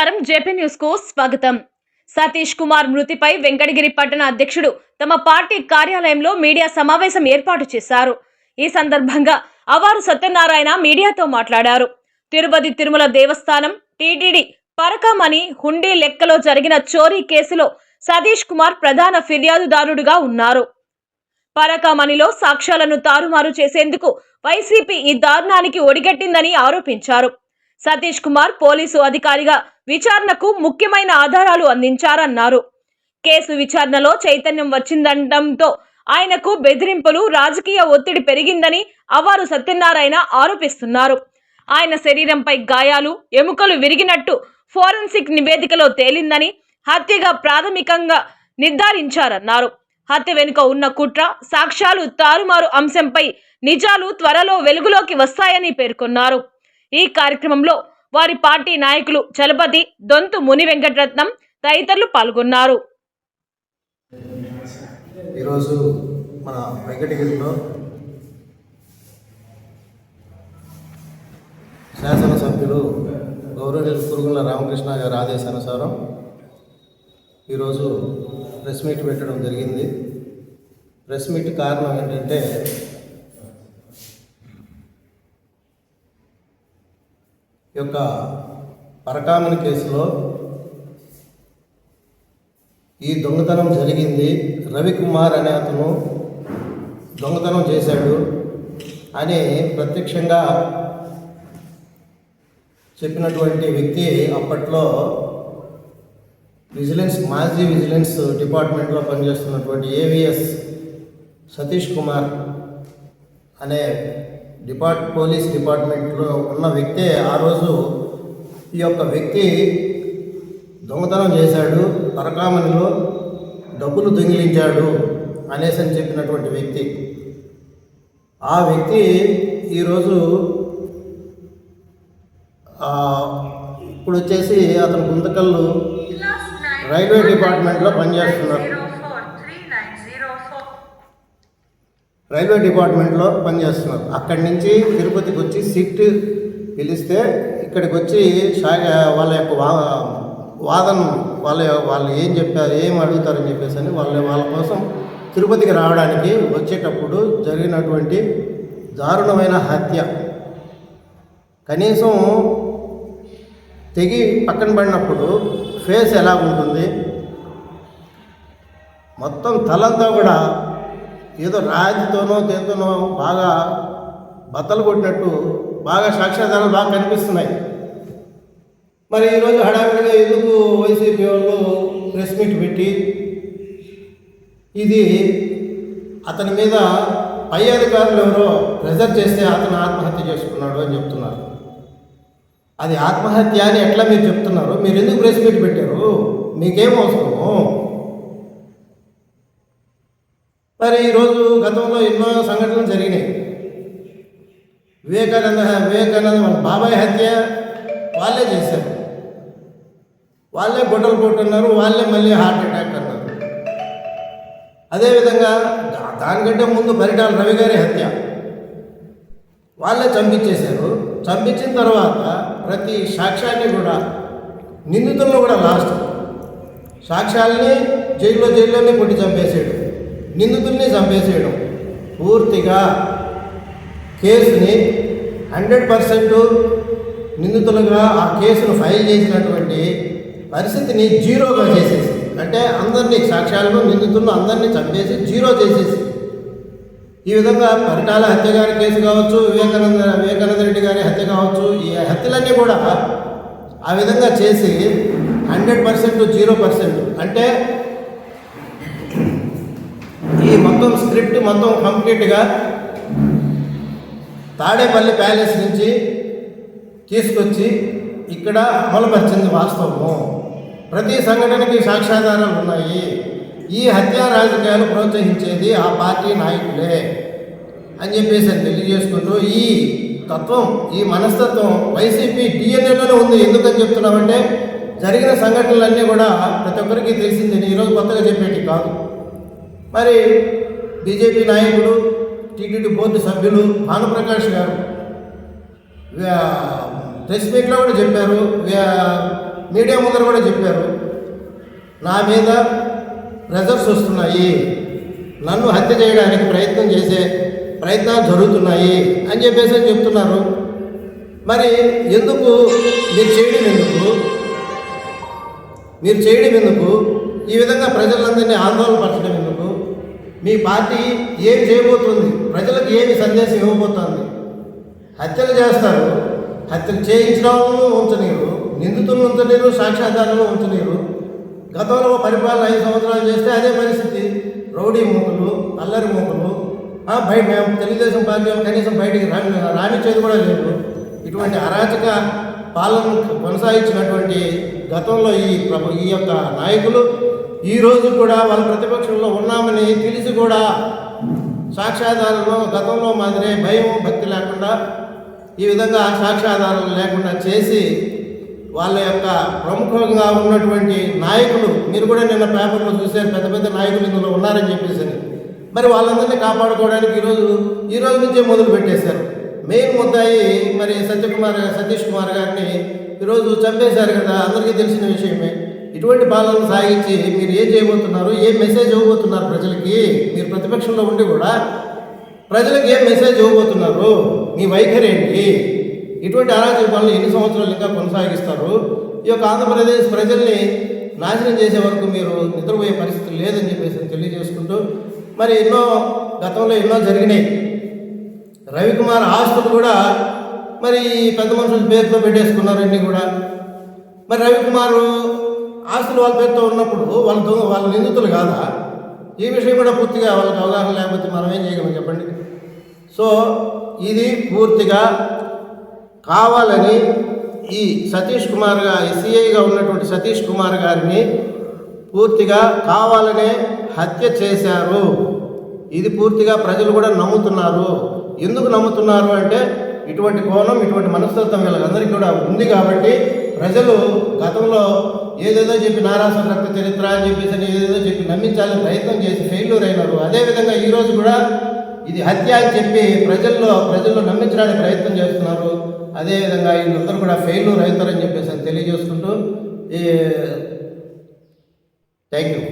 నమస్కారం. జేపీ న్యూస్కు స్వాగతం. సతీష్ కుమార్ మృతిపై వెంకటగిరి పట్టణ అధ్యక్షుడు తమ పార్టీ కార్యాలయంలో మీడియా సమావేశం ఏర్పాటు చేశారు. ఈ సందర్భంగా అవారు సత్యనారాయణ మీడియాతో మాట్లాడారు. తిరుపతి తిరుమల దేవస్థానం టీటీడీ పరకమని హుండీ లెక్కలో జరిగిన చోరీ కేసులో సతీష్ కుమార్ ప్రధాన ఫిర్యాదుదారుడుగా ఉన్నారు. పరకమణిలో సాక్ష్యాలను తారుమారు చేసేందుకు వైసీపీ ఈ దారుణానికి ఒడిగట్టిందని ఆరోపించారు. సతీష్ కుమార్ పోలీసు అధికారిగా విచారణకు ముఖ్యమైన ఆధారాలు అందించారన్నారు. కేసు విచారణలో చైతన్యం వచ్చిందనడంతో ఆయనకు బెదిరింపులు రాజకీయ ఒత్తిడి పెరిగిందని అవారు సత్యనారాయణ ఆరోపిస్తున్నారు. ఆయన శరీరంపై గాయాలు ఎముకలు విరిగినట్టు ఫోరెన్సిక్ నివేదికలో తేలిందని హత్యగా ప్రాథమికంగా నిర్ధారించారన్నారు. హత్య వెనుక ఉన్న కుట్ర సాక్ష్యాలు తారుమారు అంశంపై నిజాలు త్వరలో వెలుగులోకి వస్తాయని పేర్కొన్నారు. ఈ కార్యక్రమంలో వారి పార్టీ నాయకులు చలపతి దొంతు ముని వెంకటరత్నం తదితరులు పాల్గొన్నారు. ఈరోజు మన వెంకటగిరిలో శాసనసభ్యులు గౌరవ పురుగుల రామకృష్ణ గారి ఆదేశానుసారం ఈరోజు ప్రెస్ మీట్ పెట్టడం జరిగింది. ప్రెస్ మీట్ కారణం ఏంటంటే యొక్క పరకామని కేసులో ఈ దొంగతనం జరిగింది. రవికుమార్ అనే అతను దొంగతనం చేశాడు అని ప్రత్యక్షంగా చెప్పినటువంటి వ్యక్తి అప్పట్లో విజిలెన్స్ మాజీ విజిలెన్స్ డిపార్ట్మెంట్లో పనిచేస్తున్నటువంటి ఏవిఎస్ సతీష్ కుమార్ అనే డిపార్ట్ పోలీస్ డిపార్ట్మెంట్లో ఉన్న వ్యక్తే ఆ రోజు ఈ యొక్క వ్యక్తి దొంగతనం చేశాడు పరకామణిలో డబ్బులు దొంగిలించాడు అనేసి అని చెప్పినటువంటి వ్యక్తి. ఆ వ్యక్తి ఈరోజు ఇప్పుడు వచ్చేసి అతను గుంతకల్లు రైల్వే డిపార్ట్మెంట్లో పనిచేస్తున్నారు. రైల్వే డిపార్ట్మెంట్లో పనిచేస్తున్నారు. అక్కడి నుంచి తిరుపతికి వచ్చి సిట్ పిలిస్తే ఇక్కడికి వచ్చి వాళ్ళ యొక్క వా వాదన వాళ్ళ వాళ్ళు ఏం చెప్పారు ఏం అడుగుతారని చెప్పేసి అని వాళ్ళ వాళ్ళ కోసం తిరుపతికి రావడానికి వచ్చేటప్పుడు జరిగినటువంటి దారుణమైన హత్య. కనీసం తెగి పక్కన పడినప్పుడు ఫేస్ ఎలా ఉంటుంది? మొత్తం తలంతా కూడా ఏదో రాయితీతోనో దేంతోనో బాగా బద్దలు కొట్టినట్టు బాగా సాక్ష్యాధారాలు బాగా కనిపిస్తున్నాయి. మరి ఈరోజు హడావిడిగా ఎందుకు వైసీపీ వాళ్ళు ప్రెస్ మీట్ పెట్టి ఇది అతని మీద పై అధికారులు ఎవరో ప్రెజర్ చేస్తే అతను ఆత్మహత్య చేసుకున్నాడు అని చెప్తున్నారు. అది ఆత్మహత్య అని ఎట్లా మీరు చెప్తున్నారు? మీరు ఎందుకు ప్రెస్ మీట్ పెట్టారు? మీకేం అవసరము? మరి ఈరోజు గతంలో ఎన్నో సంఘటనలు జరిగినాయి. వివేకానంద వివేకానంద మన బాబాయ్ హత్య వాళ్ళే చేశారు. వాళ్ళే గొడ్డలు కొట్టున్నారు వాళ్ళే మళ్ళీ హార్ట్ అటాక్ అన్నారు. అదేవిధంగా దానికంటే ముందు పరిటాల రవి గారి హత్య. వాళ్ళే చంపించేశారు. చంపించిన తర్వాత ప్రతి సాక్ష్యాన్ని కూడా నిందితులను కూడా లాస్ట్. సాక్ష్యాలని జైల్లో జైల్లోనే కొట్టి చంపేశాడు. నిందితుల్ని చంపేసేయడం. పూర్తిగా కేసుని హండ్రెడ్ పర్సెంట్ నిందితులుగా ఆ కేసును ఫైల్ చేసినటువంటి పరిస్థితిని జీరోగా చేసేసి అంటే అందరినీ సాక్ష్యాలను నిందితులను అందరినీ చంపేసి జీరో చేసేసి ఈ విధంగా పరిటాల హత్య గారి కేసు కావచ్చు వివేకానంద వివేకానంద రెడ్డి గారి హత్య కావచ్చు ఈ హత్యలన్నీ కూడా ఆ విధంగా చేసి హండ్రెడ్ పర్సెంట్ జీరో పర్సెంట్ అంటే ఈ మొత్తం స్క్రిప్ట్ మొత్తం కంప్లీట్గా తాడేపల్లి ప్యాలెస్ నుంచి తీసుకొచ్చి ఇక్కడ అమలుపరిచింది వాస్తవము. ప్రతి సంఘటనకి సాక్ష్యాధారాలు ఉన్నాయి. ఈ హత్యా రాజకీయాలు ప్రోత్సహించేది ఆ పార్టీ నాయకులే అని చెప్పేసి తెలియజేసుకుంటూ ఈ తత్వం ఈ మనస్తత్వం వైసీపీ డిఎన్ఏలోనే ఉంది. ఎందుకని చెప్తున్నామంటే జరిగిన సంఘటనలన్నీ కూడా ప్రతి ఒక్కరికి తెలిసిందని ఈరోజు కొత్తగా చెప్పేటి కాదు. మరి బీజేపీ నాయకుడు టీటీడీ బోర్డు సభ్యులు భానుప్రకాష్ గారు. ప్రెస్ మీట్లో కూడా చెప్పారు మీడియా ముందర కూడా చెప్పారు. నా మీద ప్రెజర్స్ వస్తున్నాయి. నన్ను హత్య చేయడానికి ప్రయత్నం చేసే ప్రయత్నాలు జరుగుతున్నాయి అని చెప్పేసి అని చెప్తున్నారు. మరి ఎందుకు మీరు చేయడం ఎందుకు? మీరు చేయడం ఎందుకు? ఈ విధంగా ప్రజలందరినీ ఆందోళన పరచడం ఎందుకు? మీ పార్టీ ఏం చేయబోతుంది? ప్రజలకు ఏమి సందేశం ఇవ్వబోతోంది? హత్యలు చేస్తారు. హత్యలు చేయించడంలో వాళ్ళను ఉంచనీరు. నిందితులను ఉంచనీరు. సాక్ష్యాధారాలను ఉంచనీరు. గతంలో పరిపాలన ఐదు సంవత్సరాలు చేస్తే అదే పరిస్థితి. రౌడీ మూకలు అల్లరి మూకలు బయట మేము తెలుగుదేశం పార్టీ కనీసం బయటికి రాని రానిచ్చేది కూడా లేదు. ఇటువంటి అరాచక పాలన కొనసాగించినటువంటి గతంలో ఈ ప్రభు ఈ యొక్క నాయకులు ఈ రోజు కూడా వాళ్ళ ప్రతిపక్షంలో ఉన్నామని తెలిసి కూడా సాక్ష్యాధారంలో గతంలో మాదిరే భయం భక్తి లేకుండా ఈ విధంగా సాక్ష్యాధారాలు లేకుండా చేసి వాళ్ళ యొక్క ప్రముఖంగా ఉన్నటువంటి నాయకులు మీరు కూడా నిన్న పేపర్లో చూశారు పెద్ద పెద్ద నాయకులు ఇందులో ఉన్నారని చెప్పేసి మరి వాళ్ళందరినీ కాపాడుకోవడానికి ఈరోజు ఈ రోజు నుంచే మొదలు పెట్టేశారు. మెయిన్ ముద్దాయి మరి సత్యకుమార్ సతీష్ కుమార్ గారిని ఈరోజు చంపేశారు కదా అందరికీ తెలిసిన విషయమే. ఇటువంటి పాలన సాగించి మీరు ఏం చేయబోతున్నారు? ఏం మెసేజ్ ఇవ్వబోతున్నారు ప్రజలకి? మీరు ప్రతిపక్షంలో ఉండి కూడా ప్రజలకు ఏం మెసేజ్ ఇవ్వబోతున్నారు? మీ వైఖరి ఏంటి? ఇటువంటి అరాచక పనులు ఎన్ని సంవత్సరాలు ఇంకా కొనసాగిస్తారు? ఈ యొక్క ఆంధ్రప్రదేశ్ ప్రజల్ని నాశనం చేసే వరకు మీరు నిద్రపోయే పరిస్థితి లేదని చెప్పేసి తెలియజేసుకుంటూ మరి ఎన్నో గతంలో ఎన్నో జరిగినాయి. రవికుమార్ ఆస్తులు కూడా మరి పెద్ద మనుషుల పేరుతో పెట్టేసుకున్నారు అన్నీ కూడా. మరి రవికుమార్ ఆస్తులు వాళ్ళ పేరుతో ఉన్నప్పుడు వాళ్ళ వాళ్ళ నిందితులు కాదా? ఈ విషయం కూడా పూర్తిగా వాళ్ళకి అవగాహన లేకపోతే మనం ఏం చేయగలం చెప్పండి? సో ఇది పూర్తిగా కావాలని ఈ సతీష్ కుమార్ గారి సిఐగా ఉన్నటువంటి సతీష్ కుమార్ గారిని పూర్తిగా కావాలనే హత్య చేశారు. ఇది పూర్తిగా ప్రజలు కూడా నమ్ముతున్నారు. ఎందుకు నమ్ముతున్నారు అంటే ఇటువంటి కోణం ఇటువంటి మనస్తత్వం వీళ్ళందరికీ కూడా ఉంది కాబట్టి ప్రజలు గతంలో ఏదేదో చెప్పి నారాసన రక్త చరిత్ర అని చెప్పేసి ఏదేదో చెప్పి నమ్మించాలని ప్రయత్నం చేసి ఫెయిల్యూర్ అయినారు. అదేవిధంగా ఈరోజు కూడా ఇది హత్య అని చెప్పి ప్రజల్లో ప్రజల్లో నమ్మించడానికి ప్రయత్నం చేస్తున్నారు. అదేవిధంగా వీళ్ళందరూ కూడా ఫెయిల్యూర్ అవుతారని చెప్పేసి అని తెలియజేసుకుంటూ థ్యాంక్ యూ